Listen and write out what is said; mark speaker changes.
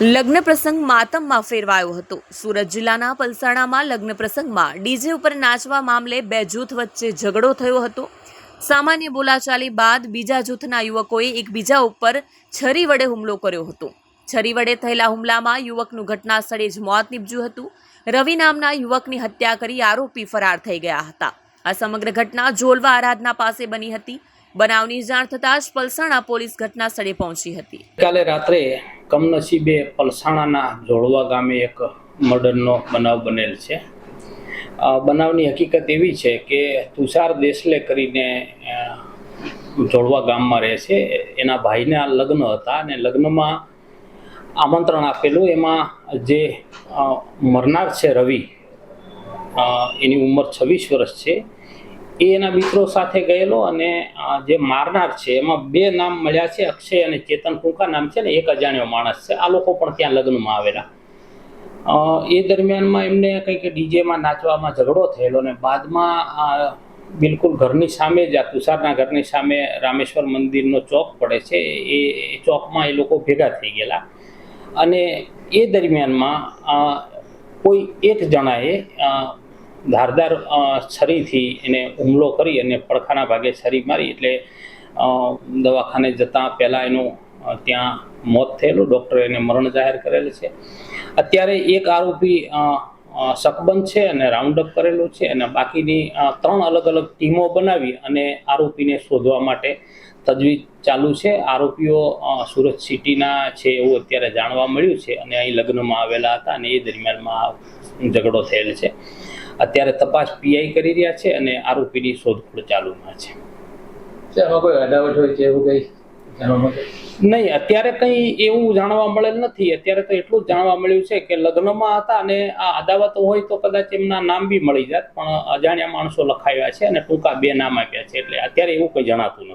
Speaker 1: લગ્ન પ્રસંગ માતમમાં ફેરવાયો હતો. સુરત જિલ્લાના પલસાણામાં લગ્ન પ્રસંગમાં ડીજે ઉપર નાચવા મામલે બે જૂથ વચ્ચે ઝઘડો થયો હતો. સામાન્ય બોલાચાલી બાદ બીજા જૂથના યુવકોએ એકબીજા ઉપર છરી વડે હુમલો કર્યો હતો. છરી વડે થયેલા હુમલામાં યુવકનું ઘટના સ્થળે જ મોત નીપજ્યું હતું. રવિ નામના યુવકની હત્યા કરી આરોપી ફરાર થઈ ગયા હતા. આ સમગ્ર ઘટના જોલવા આરાધના પાસે બની હતી. બનાવની જાણ થતાં જ પલસાણા પોલીસ ઘટના સ્થળે પહોંચી હતી.
Speaker 2: કાલે રાત્રે કમનસીબે પલસાણાના જોડવા ગામે એક મર્ડરનો બનાવ બનેલ છે. બનાવની હકીકત એવી છે કે તુષાર દેસલે કરીને જોડવા ગામમાં રહે છે. એના ભાઈના લગ્ન હતા અને લગ્નમાં આમંત્રણ આપેલું. એમાં જે મરનાર છે રવિ એની ઉંમર છવ્વીસ વર્ષ છે. એ એના મિત્રો સાથે ગયેલો અને જે મારનાર છે, એમાં બે નામ મળ્યા છે, અક્ષય અને ચેતન ટૂંકા નામ છે ને, એક અજાણ્યો માણસ છે. આ લોકો પણ ત્યાં લગ્નમાં આવેલા. એ દરમિયાનમાં એમને કંઈક ડીજેમાં નાચવામાં ઝઘડો થયેલો અને બાદમાં બિલકુલ ઘરની સામે જ આ તુષારના ઘરની સામે રામેશ્વર મંદિરનો ચોક પડે છે. એ ચોકમાં એ લોકો ભેગા થઈ ગયેલા. અને એ દરમિયાનમાં કોઈ એક જણાએ ધારદાર છરીથી એને હુમલો કરી અને પડખાના ભાગે છરી મારી એટલે દવાખાને જતાં પહેલાં એનું ત્યાં મોત થયેલું. ડૉક્ટરે એને મરણ જાહેર કરેલ છે. અત્યારે એક આરોપી શકબંધ છે અને રાઉન્ડ અપ કરેલો છે અને બાકીની ત્રણ અલગ અલગ ટીમો બનાવી અને આરોપીને શોધવા માટે તજવીજ ચાલુ છે. આરોપીઓ સુરત સિટીના છે એવું અત્યારે જાણવા મળ્યું છે અને અહીં લગ્નમાં આવેલા હતા અને એ દરમિયાનમાં ઝઘડો થયેલ છે. અત્યારે તપાસ પીઆઈ કરી રહ્યા છે અને આરોપીની શોધખોળ ચાલુમાં છે. નહીં અત્યારે કંઈ એવું જાણવા મળેલ નથી. અત્યારે તો એટલું જ જાણવા મળ્યું છે કે લગ્નમાં હતા અને આ અદાવત હોય તો કદાચ એમના નામ બી મળી જાત પણ અજાણ્યા માણસો લખાવ્યા છે અને ટૂંકા બે નામ આપ્યા છે. એટલે અત્યારે એવું કંઈ જણાતું નથી.